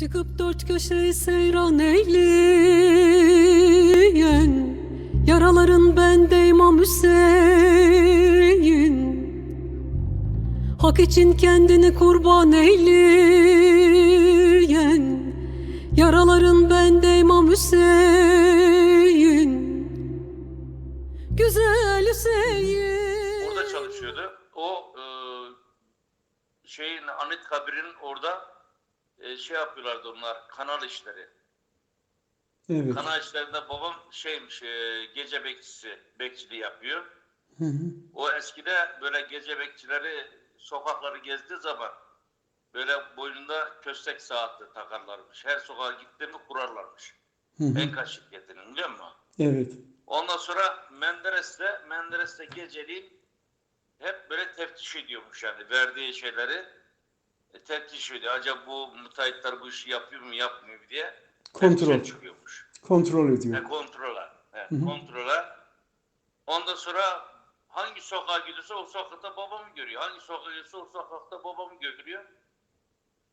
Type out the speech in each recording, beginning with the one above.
Çıkıp dört köşeyi seyran eyleyen Yaraların bende İmam Hüseyin. Hak için kendini kurban eyleyen Yaraların bende İmam Hüseyin. Güzel Hüseyin. Orada çalışıyordu. O e, şeyin Anıt Kabir'in orada e, şey yapıyorlardı onlar kanal işleri. Evet. Kanal işlerinde babam şeymiş e, gece bekçisi bekçiliği yapıyor. Hı hı. O eskide böyle gece bekçileri sokakları gezdiği zaman böyle boynunda köstek saati takarlarmış. Her sokağa gitti mi kurarlarmış. Hı hı. Enka şirketinin biliyor musun? Evet. Ondan sonra Menderes'te Menderes'te geceliğin hep böyle teftiş ediyormuş yani verdiği şeyleri teftiş ediyor. Acaba bu müteahhitler bu işi yapıyor mu yapmıyor mu diye Kontrol. çıkıyormuş. Kontrol ediyor. kontrola. He, Hı hı. kontrola. Ondan sonra hangi sokağa gidiyorsa o sokakta babamı görüyor. Hangi sokağa gidiyorsa o sokakta babamı görüyor.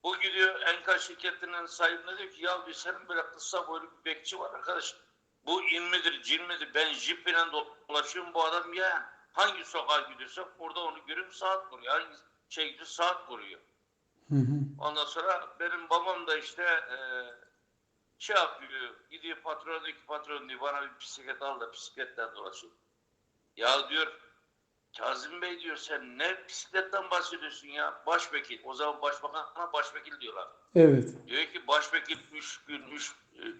Bu gidiyor Enka şirketinin sahibine diyor ki ya diyor, senin böyle kısa boylu bir bekçi var arkadaş. Bu in midir cin midir ben jip ile dolaşıyorum bu adam ya. Hangi sokağa gidiyorsa orada onu görüyorum saat kuruyor. Hangi şey gidiyor saat kuruyor. Hı hı. Ondan sonra benim babam da işte e, şey yapıyor, gidiyor patron diyor ki patron diyor bana bir bisiklet al da bisikletten dolaşayım. Ya diyor Kazım Bey diyor sen ne bisikletten bahsediyorsun ya? Başvekil. O zaman başbakana başvekil diyorlar. Evet. Diyor ki başvekil 3 gün, 3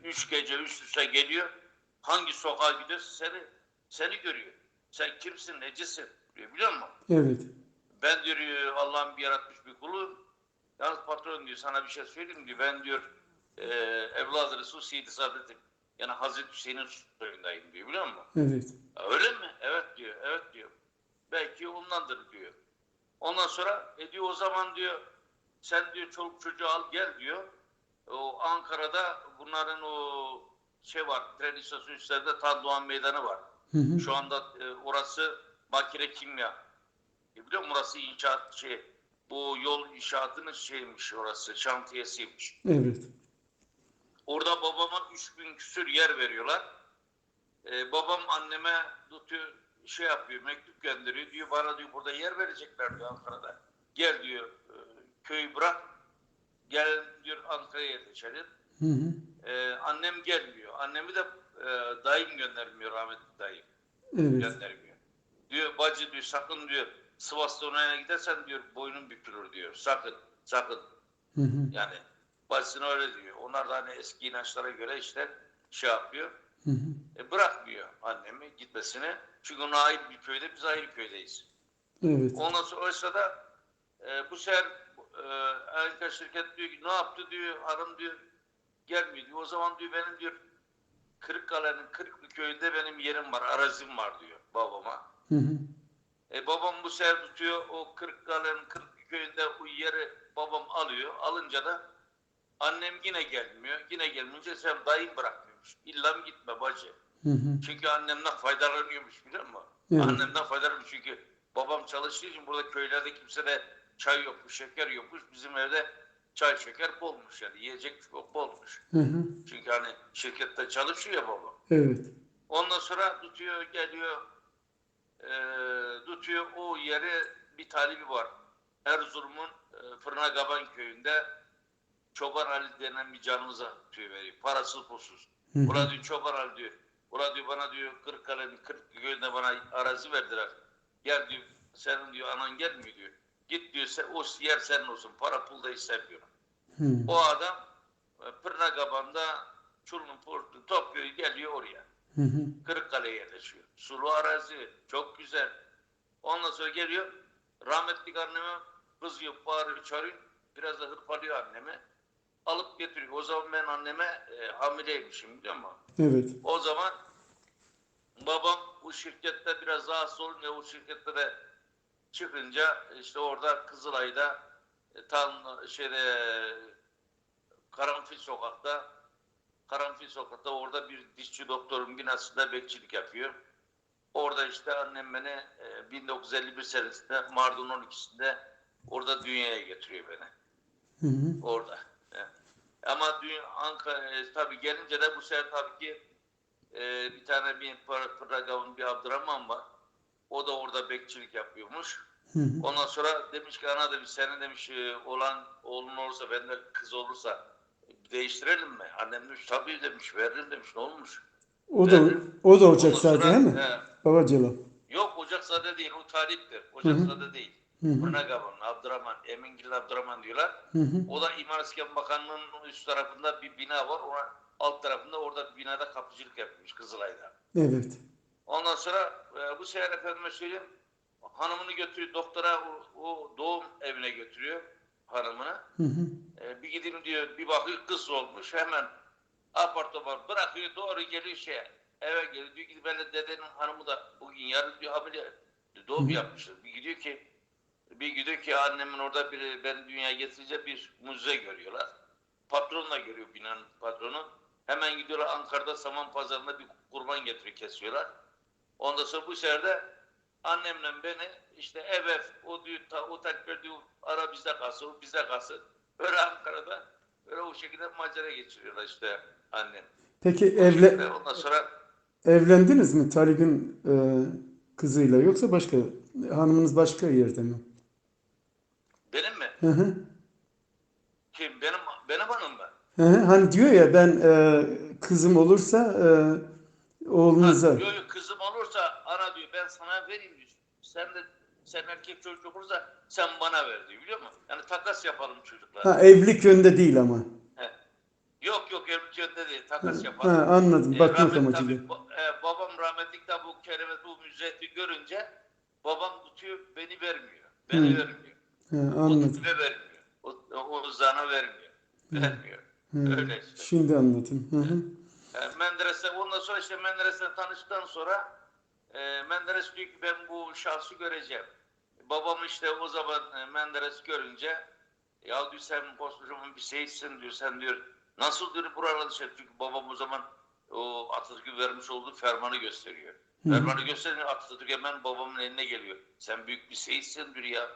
üç gece üst üste geliyor. Hangi sokağa gidiyorsa seni seni görüyor. Sen kimsin, necisin diyor biliyor musun? Evet. Ben diyor Allah'ın bir yaratmış bir kulu. Yalnız patron diyor sana bir şey söyleyeyim diyor. Ben diyor e, evladı Resul Seyyid-i Saadet'im. Yani Hazreti Hüseyin'in soyundayım diyor biliyor musun? Evet. "Ya Öyle mi? Evet diyor. Evet diyor. Belki ondandır diyor. Ondan sonra e diyor o zaman diyor sen diyor çoluk çocuğu al gel diyor. O Ankara'da bunların o şey var tren istasyonu üstlerinde Tandoğan Meydanı var. Hı hı. Şu anda e, orası makine kimya. E, biliyor musun orası inşaat şey bu yol inşaatının şeymiş orası şantiyesiymiş. Evet. Orada babama 3000 küsür yer veriyorlar. Ee, babam anneme tutuyor, şey yapıyor, mektup gönderiyor. Diyor bana diyor burada yer verecekler diyor Ankara'da. Gel diyor e, köyü bırak. Gel diyor Ankara'ya yerleşelim. Hı hı. Ee, annem gelmiyor. Annemi de e, dayım göndermiyor rahmetli dayım. Evet. Göndermiyor. Diyor bacı diyor sakın diyor Sivas'ta onayına gidersen diyor boynun bükülür diyor. Sakın, sakın. Hı hı. Yani bacısına öyle diyor. Onlar da hani eski inançlara göre işte şey yapıyor. Hı hı. E, bırakmıyor annemi gitmesini. Çünkü ona ait bir köyde biz ayrı köydeyiz. Evet. Ondan sonra o sırada e, bu sefer e, Erika şirket diyor ki ne yaptı diyor hanım diyor gelmiyor diyor. O zaman diyor benim diyor Kırıkkale'nin Kırıklı köyünde benim yerim var, arazim var diyor babama. Hı hı. E, babam bu sefer tutuyor o Kırıkkale'nin Kırıklı köyünde o yeri babam alıyor. Alınca da annem yine gelmiyor. Yine gelmeyince sen dayım bırakmıyormuş. İlla mı gitme bacı. Hı hı. Çünkü annemden faydalanıyormuş biliyor musun? Evet. Annemden faydalanıyormuş çünkü babam çalıştığı için burada köylerde kimse de çay yokmuş, şeker yokmuş. Bizim evde çay şeker bolmuş yani yiyecek çok bolmuş. Hı hı. Çünkü hani şirkette çalışıyor babam. Evet. Ondan sonra tutuyor geliyor eee tutuyor o yere bir talibi var. Erzurum'un e, Fırna Gaban köyünde Çoban Ali denen bir canımıza tutuyor veriyor. Parasız pulsuz. Burada diyor Çoban Ali diyor. Burada diyor bana diyor Kırıkkale'nin Kırk köyünde bana arazi verdiler. Gel diyor senin diyor anan gelmiyor diyor. Git diyor sen, o yer senin olsun. Para pul da istemiyorum. O adam e, Pırna Gaban'da çulun pulunu topluyor geliyor oraya. Hı hı. Kırıkkale'ye yerleşiyor. Sulu arazi, çok güzel. Ondan sonra geliyor, rahmetli anneme kızıyor, bağırıyor, çağırıyor. Biraz da hırpalıyor annemi. Alıp getiriyor. O zaman ben anneme e, hamileymişim biliyor musun? Evet. O zaman babam bu şirkette biraz rahatsız olunca o şirkette de çıkınca işte orada Kızılay'da e, tam şeyde Karanfil sokakta Karanfil sokakta orada bir dişçi doktorun binasında bekçilik yapıyor. Orada işte annem beni e, 1951 senesinde Mardin 12'sinde orada dünyaya getiriyor beni. Hı hı. Orada. He. Ama Ankara e, tabii gelince de bu sefer tabii ki e, bir tane bir Pıragav'ın bir Abdurrahman var. O da orada bekçilik yapıyormuş. Hı hı. Ondan sonra demiş ki ana demiş senin demiş e, olan oğlun olursa bende kız olursa değiştirelim mi? Annem demiş tabii demiş veririm demiş ne olmuş? O da o da zaten değil mi? he, Baba Celal. yok Ocakzade değil o taliptir. Ocakzade değil. Hı hı. Pırnagav'ın Abdurrahman, Emingil Abdurrahman diyorlar. Hı hı. O da İmar İskan Bakanlığı'nın üst tarafında bir bina var. Ona alt tarafında orada bir binada kapıcılık yapmış Kızılay'da. Evet. Ondan sonra e, bu sefer efendime söyleyeyim hanımını götürüyor doktora o, o doğum evine götürüyor hanımını. Hı hı. E, bir gideyim diyor bir bakıyor kız olmuş hemen apar topar bırakıyor doğru geliyor şeye eve geliyor diyor ki ben de dedenin hanımı da bugün yarın diyor hamile doğum yapmıştır. Bir gidiyor ki bir gidiyor ki annemin orada bir beni dünyaya getirince bir mucize görüyorlar. Patronla görüyor binanın patronu. Hemen gidiyorlar Ankara'da saman pazarında bir kurban getiriyor kesiyorlar. Ondan sonra bu sefer de annemle beni işte ev ev o diyor ta, o takdir diyor ara bizde kalsın o bizde kalsın. Öyle Ankara'da öyle o şekilde macera geçiriyorlar işte annem. Peki O evle şekilde Ondan sonra evlendiniz mi Talip'in e, kızıyla yoksa başka hanımınız başka yerde mi? benim mi? Hı hı. Kim? Benim, benim hanım mı? Hı hı. Hani diyor ya ben e, kızım olursa e, oğlunuza. Yok yok kızım olursa ben sana vereyim diyor. Sen de sen erkek çocuk olursa sen bana ver diyor biliyor musun? Yani takas yapalım çocuklar. Ha, evlilik yönde değil ama. He. Yok yok evlilik yönde değil takas Ha, yapalım. anladım. Ee, Bakmak rahmet- amacıyla. e, babam rahmetlik de bu keremet bu müzeti görünce babam tutuyor beni vermiyor. Beni Hı. vermiyor. Ha, O anladım. tipe vermiyor. O, o zana vermiyor. Vermiyor. Hı. Öyle işte. Şimdi anladım. Hı hı. E, Menderes'le ondan sonra işte Menderes'le tanıştıktan sonra e, Menderes diyor ki ben bu şahsı göreceğim. Babam işte o zaman e, Menderes görünce ya diyor sen koskocaman bir şeysin diyor sen diyor nasıl diyor buralarda şey çünkü babam o zaman o Atatürk'ün vermiş olduğu fermanı gösteriyor. Hı. Fermanı gösterince Atatürk hemen babamın eline geliyor. Sen büyük bir şeysin diyor ya.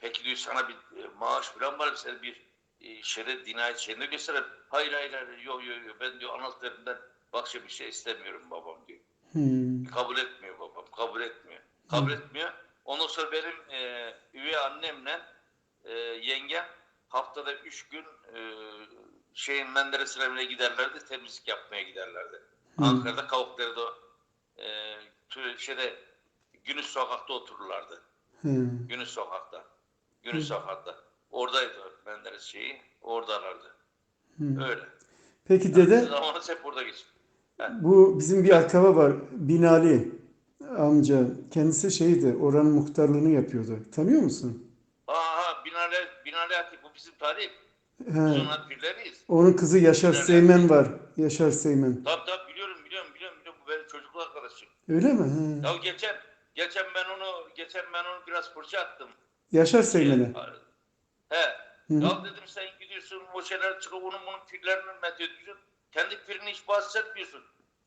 Peki diyor sana bir e, maaş falan var sen bir e, şeref dinayet şeyini gösterir. Hayır hayır hayır yok yok yok ben diyor anahtarından başka bir şey istemiyorum babam diyor. Hı. Kabul etmiyor kabul etmiyor. Kabul etmiyor. Ondan sonra benim e, üvey annemle e, yengem haftada üç gün e, şeyin Menderes evine giderlerdi temizlik yapmaya giderlerdi. Hı. Ankara'da Kavukları'da e, şeyde Günüş sokakta otururlardı. Hı. Günüş sokakta. Günüş sokakta. Oradaydı Menderes şeyi. Oradalardı. Hı. Öyle. Peki dede Zamanı hep burada geçti. bu bizim bir akraba var. Binali amca. Kendisi şeydi oranın muhtarlığını yapıyordu. Tanıyor musun? Aha Binali, Binali Hatip bu bizim tarih. He. onun hatipleriyiz. Onun kızı Yaşar Binali Seymen var. Yaşar Seymen. Tabii tabii biliyorum biliyorum biliyorum. biliyorum. Bu benim çocukluk arkadaşım. Öyle mi? He. Ya geçen geçen ben onu geçen ben onu biraz fırça attım. Yaşar Seymen'e. He. Hı hı. Ya dedim sen gidiyorsun o şeyler çıkıp onun bunun pirlerini methediyorsun. Kendi pirini hiç bahsetmiyorsun.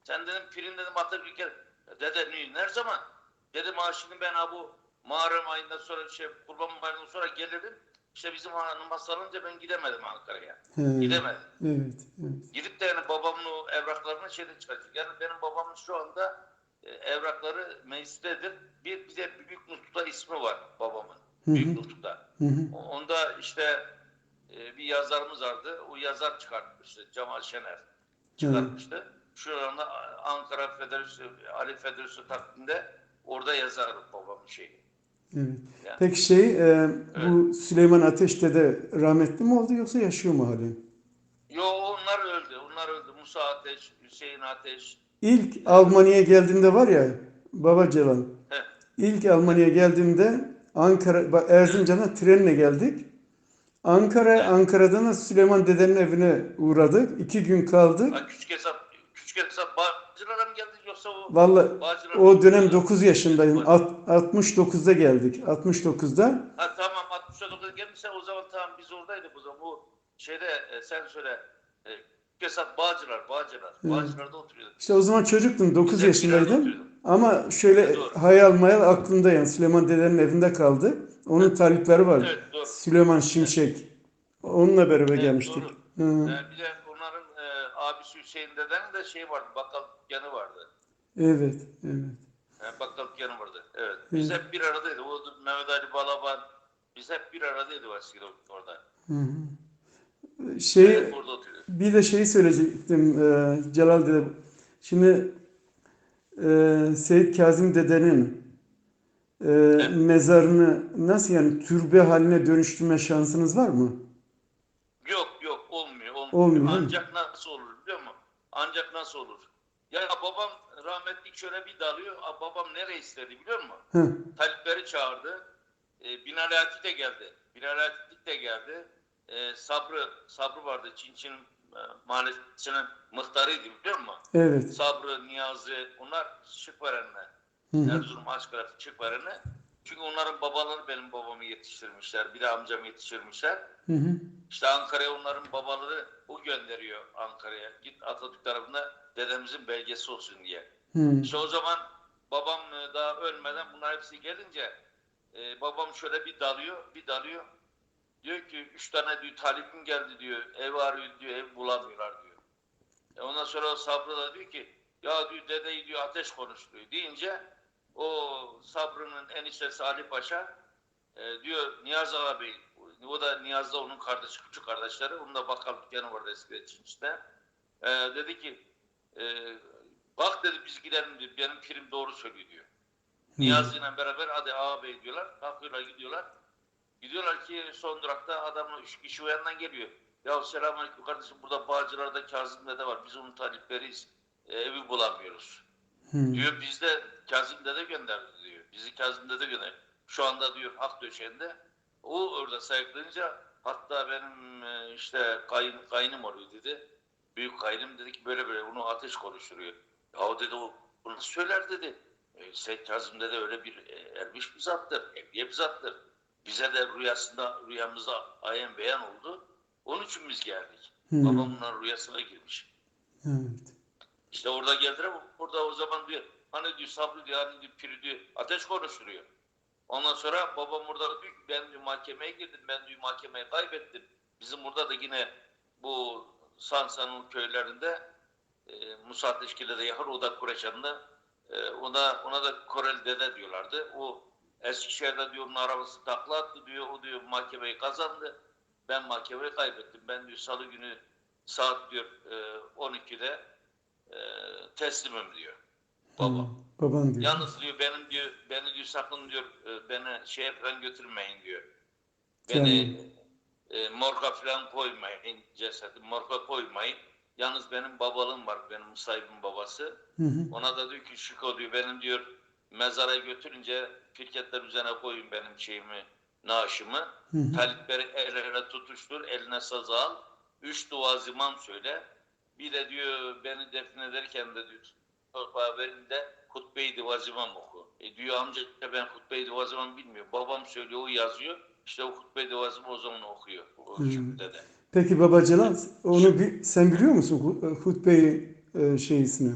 Sen dedim pirin dedim Atatürk'e. Dede ne, ne zaman? Dedim ha şimdi ben ha bu Muharrem ayından sonra şey kurban bayramından sonra gelirim. İşte bizim hanım hastalanınca ben gidemedim Ankara'ya. He. Gidemedim. Evet, evet. Gidip de yani babamın o evraklarını şeyde çıkacak. Yani benim babamın şu anda e, evrakları meclistedir. Bir, de Büyük Nutuk'ta ismi var babamın. Hı hı. Büyük Nutuk'ta. Onda işte e, bir yazarımız vardı. O yazar çıkartmıştı. Cemal Şener çıkartmıştı. Şu anda Ankara Federasyonu, Ali Federasyonu takviminde orada yazar babamın şeyi. Evet. Yani. Peki şey, e, bu Süleyman Ateş'te de rahmetli mi oldu yoksa yaşıyor mu halen? Yo onlar öldü. Onlar öldü. Musa Ateş, Hüseyin Ateş. İlk Almanya'ya geldiğimde var ya, Baba Celan. İlk Almanya'ya geldiğimde Ankara, Erzincan'a trenle geldik. Ankara, Ankara'dan da Süleyman dedenin evine uğradık. İki gün kaldık. Ha, küçük hesap, hesap Bağcılar'a mı geldi yoksa o? Vallahi o dönem 9 yaşındayım. Alt- 69'da geldik. 69'da. Ha tamam 69'da gelmişse o zaman tamam biz oradaydık o zaman. Bu şeyde e, sen söyle. E, hesap Bağcılar, Bağcılar. Evet. Bağcılar'da oturuyorduk. İşte o zaman çocuktum. 9 Güzel, yaşındaydım. Ama şöyle Doğru. hayal mayal aklımda yani Süleyman dedenin evinde kaldı. Onun talipleri var. Evet doğru. Süleyman Şimşek. Onunla beraber Evet, gelmiştik. doğru. Hı. E, bir de abisi Hüseyin dedenin de şey vardı. Bakkal dükkanı vardı. Evet, evet. Yani bakkal dükkanı vardı. Evet. Biz Evet. hep bir aradaydı. O Mehmet Ali Balaban. Biz hep bir aradaydı eskiden orada. Hı hı. Şey, Evet, bir de şeyi söyleyecektim e, Celal dede. Şimdi e, Seyit Kazım dedenin e, mezarını nasıl yani türbe haline dönüştürme şansınız var mı? Yok yok olmuyor. Olmuyor. Olmuyor? Ancak nasıl olur? Ancak nasıl olur? Ya babam rahmetli şöyle bir dalıyor. Babam nereye istedi biliyor musun? Hı, Talipleri çağırdı. E, Binali Ati de geldi. Binali Ati de geldi. E, Sabrı, Sabrı vardı. Çinçin e, mahallesinin muhtarıydı biliyor musun? evet. Sabrı, Niyazi onlar şık verenler. Erzurum Aşkarafı çık verenler. Çünkü onların babaları benim babamı yetiştirmişler. Bir de amcamı yetiştirmişler. Hı hı. İşte Ankara'ya onların babaları o gönderiyor Ankara'ya. Git Atatürk tarafında dedemizin belgesi olsun diye. Hı. İşte o zaman babam e, daha ölmeden bunlar hepsi gelince e, babam şöyle bir dalıyor, bir dalıyor. Diyor ki üç tane diyor talibim geldi diyor. Ev arıyor diyor, ev bulamıyorlar diyor. E ondan sonra o Sabri da diyor ki ya diyor dedeyi diyor ateş konuşturuyor deyince o Sabrı'nın eniştesi Ali Paşa e, diyor Niyaz abi o da Niyaz da onun kardeşi küçük kardeşleri onun da bakkal dükkanı vardı eskiden Çinç'te. E, dedi ki e, bak dedi biz gidelim diyor benim pirim doğru söylüyor diyor. Niyazi ile beraber hadi ağabey diyorlar kalkıyorlar gidiyorlar. Gidiyorlar ki son durakta adamla üç kişi o yandan geliyor. Ya selamünaleyküm kardeşim burada Bağcılar'da Kazım Dede var. Biz onun talipleriyiz. E, evi bulamıyoruz. Hı. Diyor bizde Kazım Dede gönderdi diyor. Bizi Kazım Dede gönderdi. Şu anda diyor hak döşeğinde. O orada sayıklayınca hatta benim e, işte kayın, kayınım oluyor dedi. Büyük kayınım dedi ki böyle böyle bunu ateş konuşturuyor. Ya dedi o bunu söyler dedi. E, Seyyid Kazım Dede öyle bir e, ermiş bir zattır. Evliye bir zattır. Bize de rüyasında rüyamızda ayen beyan oldu. Onun için biz geldik. Hı. Babam bunların rüyasına girmiş. Evet. İşte orada geldiler. Burada o zaman diyor hani diyor Sabri diyor hani diyor Piri diyor ateş konuşturuyor. Ondan sonra babam burada diyor ben diyor mahkemeye girdim. Ben diyor mahkemeyi kaybettim. Bizim burada da yine bu Sansa'nın köylerinde e, Musa Ateşkil'e de yakın o da Kureşan'da e, ona, ona da Koreli Dede diyorlardı. O Eskişehir'de diyor onun arabası takla attı diyor. O diyor mahkemeyi kazandı. Ben mahkemeyi kaybettim. Ben diyor salı günü saat diyor e, 12'de e, teslimim diyor. Baba. Hı. Baban diyor. Yalnız diyor benim diyor beni diyor sakın diyor e, beni şeye falan götürmeyin diyor. Beni e, morga falan koymayın cesedi morga koymayın. Yalnız benim babalığım var benim Musayib'in babası. Hı hı. Ona da diyor ki Şiko diyor benim diyor mezara götürünce pirketler üzerine koyun benim şeyimi naaşımı. Hı hı. Talipleri el ele tutuştur eline saz al. Üç dua zimam söyle. Bir de diyor beni defnederken de diyor torpağı verin de hutbe-i vazimam oku. E diyor amca ben hutbe-i vazimam bilmiyor. Babam söylüyor o yazıyor. İşte o hutbe-i vazimı o zaman okuyor. O dede. Peki baba Celal, onu bir, sen biliyor musun hu- hutbeyi e, şeysini?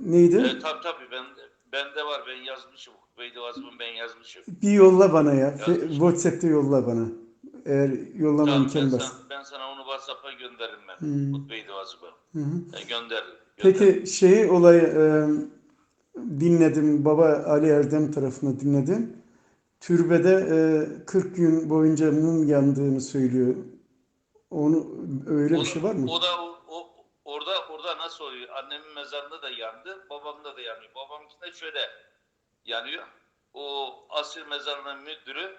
Neydi? E, tabii tabii ben, ben de var ben yazmışım. Hutbe-i vazimı ben yazmışım. Bir yolla bana ya. Fe- Yazmış. WhatsApp'ta yolla bana. Eğer yollama Tamam, ben, imkanı sana, ben sana onu WhatsApp'a gönderirim ben. Hmm. Hutbe-i vazimı. Hı hı. E, gönderirim. Peki şeyi olayı e, dinledim. Baba Ali Erdem tarafını dinledim. Türbede e, 40 gün boyunca mum yandığını söylüyor. Onu öyle O bir şey var mı? O da o, orada orada nasıl oluyor? Annemin mezarında da yandı, babamda da yanıyor. Babamınkinde şöyle yanıyor. O asil mezarının müdürü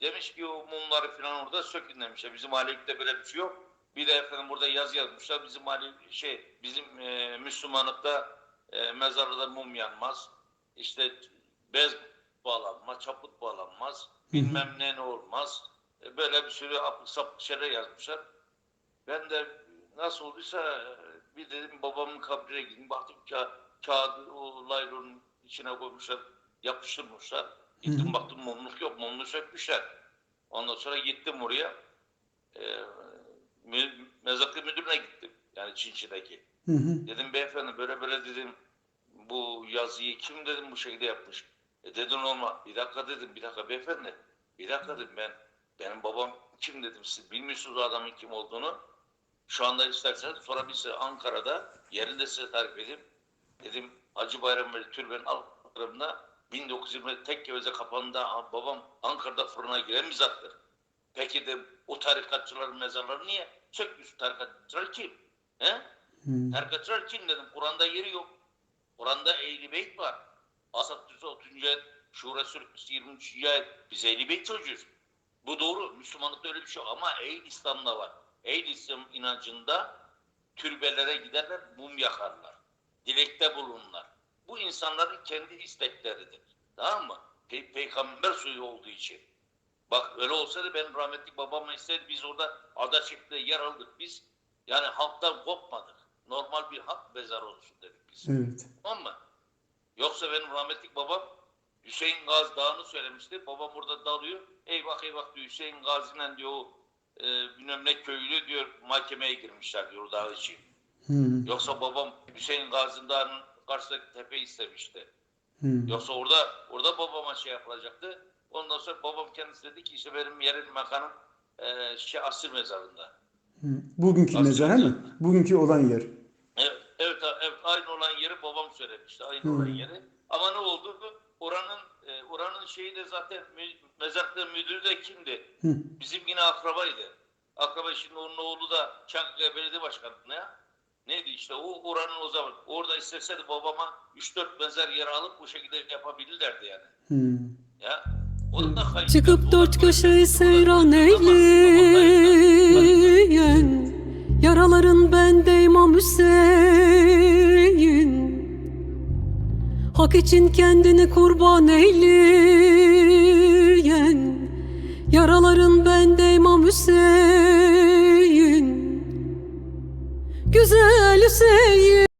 demiş ki o mumları falan orada sökün demişler. Bizim mahallemizde böyle bir şey yok. Bir de efendim burada yazı yazmışlar. Bizim mahalle şey bizim e, Müslümanlıkta e, mezarda mum yanmaz. İşte bez bağlanmaz, çaput bağlanmaz. Bilmem ne ne olmaz. E, böyle bir sürü apık sapık şeyler yazmışlar. Ben de nasıl olduysa bir dedim babamın kabrine gidin. Baktım ka kağıdı o laylonun içine koymuşlar, yapıştırmışlar. Gittim baktım mumluk yok, mumlu sökmüşler. Ondan sonra gittim oraya. E, mü, mezarlık müdürüne gittim. Yani Çinçi'deki. Hı hı. Dedim beyefendi böyle böyle dedim bu yazıyı kim dedim bu şekilde yapmış. E dedin olma. Bir dakika dedim bir dakika beyefendi. Bir dakika dedim ben benim babam kim dedim siz bilmiyorsunuz adamın kim olduğunu. Şu anda isterseniz sorabilirsiniz Ankara'da yerinde size tarif edeyim. Dedim Hacı Bayram Veli Türbe'nin altlarında 1920'de tek geveze kapandığında babam Ankara'da fırına giren bir zattır. Peki de o tarikatçıların mezarları niye? Sökmüş tarikatçılar kim? He? Hmm. Tarikatçılar kim dedim. Kur'an'da yeri yok. Kur'an'da Ehl-i Beyt var. Asat 30. ayet, Şura Suresi 23. ayet. Biz Ehl-i Beyt çocuğuz. Bu doğru. Müslümanlıkta öyle bir şey yok. Ama Ehl İslam'da var. Ehl İslam inancında türbelere giderler, mum yakarlar. Dilekte bulunurlar. Bu insanların kendi istekleridir. Tamam mı? Pe- Peygamber suyu olduğu için. Bak öyle olsaydı ben rahmetli babamla istedi biz orada ada çiftliğe yer aldık biz. Yani halktan kopmadık. Normal bir halk mezarı olsun dedik biz. Evet. Tamam mı? Yoksa benim rahmetli babam Hüseyin Gazi Dağı'nı söylemişti. Babam orada dalıyor. Eyvah eyvah diyor Hüseyin Gazi'yle diyor o e, bilmem ne köylü diyor mahkemeye girmişler diyor dağ için. Hmm. Yoksa babam Hüseyin Gazi Dağı'nın karşısındaki tepe istemişti. Hmm. Yoksa orada orada babama şey yapılacaktı. Ondan sonra babam kendisi dedi ki işte benim yerim mekanım e, şey asır mezarında. Hmm. Bugünkü Aslında- mezar he mi? Bugünkü olan yer. Evet, evet, evet aynı olan yeri babam söylemişti. Aynı Hmm. olan yeri. Ama ne oldu? Oranın e, oranın şeyi de zaten mü- mezarlık müdürü de kimdi? Hı. Bizim yine akrabaydı. Akraba şimdi onun oğlu da Çankaya Belediye Başkanı ya. Neydi işte o oranın o zaman. Orada isteseydi babama 3-4 mezar yeri alıp bu şekilde yapabilirlerdi yani. Hmm. Ya. Çıkıp dört köşeyi seyran eyleyen Yaraların bende İmam Hüseyin. Hak için kendini kurban eyleyen Yaraların bende İmam Hüseyin. Güzel Hüseyin